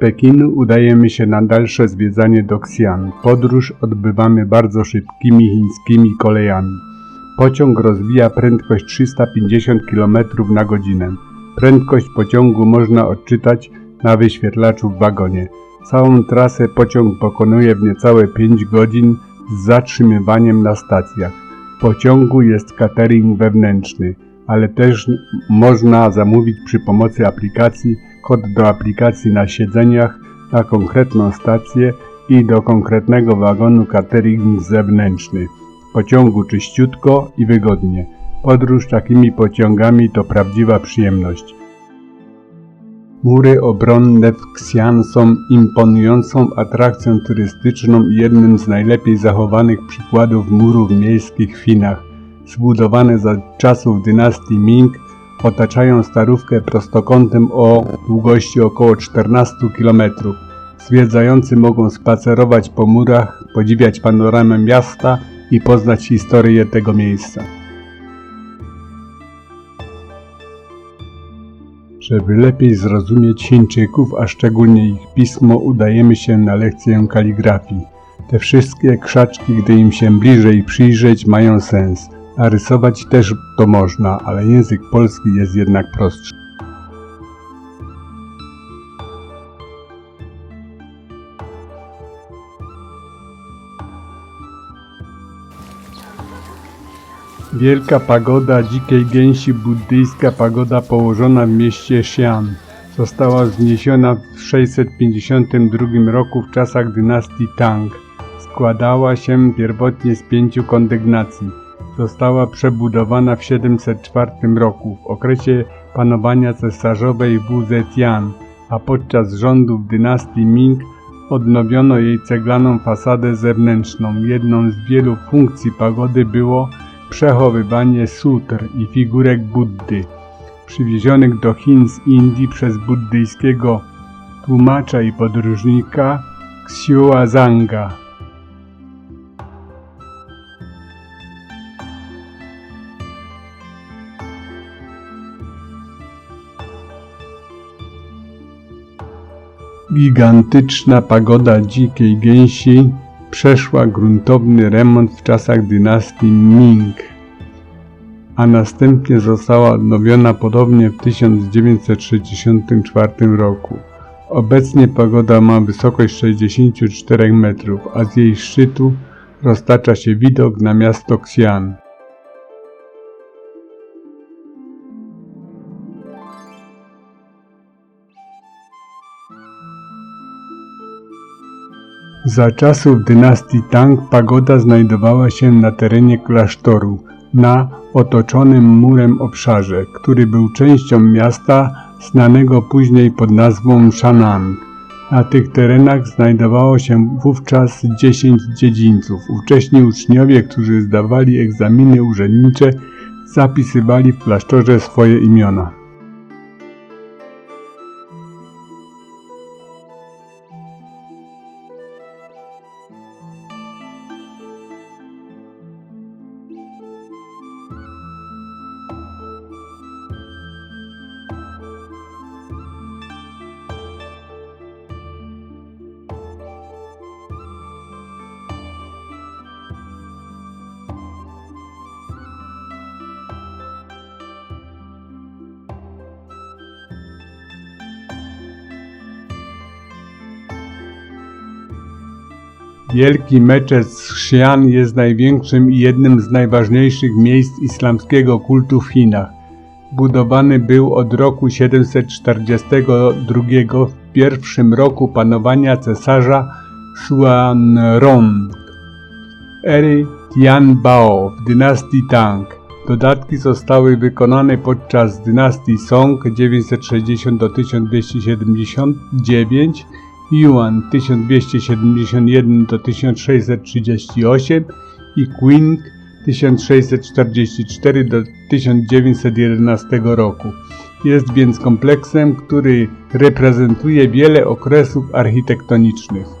Pekinu udajemy się na dalsze zwiedzanie do Xi'an. Podróż odbywamy bardzo szybkimi chińskimi kolejami. Pociąg rozwija prędkość 350 km na godzinę. Prędkość pociągu można odczytać na wyświetlaczu w wagonie. Całą trasę pociąg pokonuje w niecałe 5 godzin z zatrzymywaniem na stacjach. W pociągu jest catering wewnętrzny, ale też można zamówić przy pomocy aplikacji kod do aplikacji na siedzeniach na konkretną stację i do konkretnego wagonu catering zewnętrzny. Pociągu czyściutko i wygodnie. Podróż takimi pociągami to prawdziwa przyjemność. Mury obronne w Xi'an są imponującą atrakcją turystyczną i jednym z najlepiej zachowanych przykładów murów miejskich w Chinach. Zbudowane za czasów dynastii Ming, otaczają starówkę prostokątem o długości około 14 km. Zwiedzający mogą spacerować po murach, podziwiać panoramę miasta i poznać historię tego miejsca. Żeby lepiej zrozumieć Chińczyków, a szczególnie ich pismo, udajemy się na lekcję kaligrafii. Te wszystkie krzaczki, gdy im się bliżej przyjrzeć, mają sens. A rysować też to można, ale język polski jest jednak prostszy. Wielka pagoda dzikiej gęsi buddyjska pagoda położona w mieście Xi'an. Została wzniesiona w 652 roku w czasach dynastii Tang. Składała się pierwotnie z pięciu kondygnacji. Została przebudowana w 704 roku w okresie panowania cesarzowej Wu Zetian, a podczas rządów dynastii Ming odnowiono jej ceglaną fasadę zewnętrzną. Jedną z wielu funkcji pagody było przechowywanie sutr i figurek Buddy, przywiezionych do Chin z Indii przez buddyjskiego tłumacza i podróżnika Xiuazanga. Gigantyczna pagoda dzikiej gęsi przeszła gruntowny remont w czasach dynastii Ming, a następnie została odnowiona podobnie w 1964 roku. Obecnie pagoda ma wysokość 64 metrów, a z jej szczytu roztacza się widok na miasto Xi'an. Za czasów dynastii Tang pagoda znajdowała się na terenie klasztoru, na otoczonym murem obszarze, który był częścią miasta znanego później pod nazwą Shan'an. Na tych terenach znajdowało się wówczas 10 dziedzińców. Ówcześni uczniowie, którzy zdawali egzaminy urzędnicze, zapisywali w klasztorze swoje imiona. Wielki meczet Xi'an jest największym i jednym z najważniejszych miejsc islamskiego kultu w Chinach. Budowany był od roku 742 w pierwszym roku panowania cesarza Xuanrong, ery Tianbao w dynastii Tang. Dodatki zostały wykonane podczas dynastii Song 960-1279 Yuan 1271 do 1638 i Qing 1644 do 1911 roku. Jest więc kompleksem, który reprezentuje wiele okresów architektonicznych.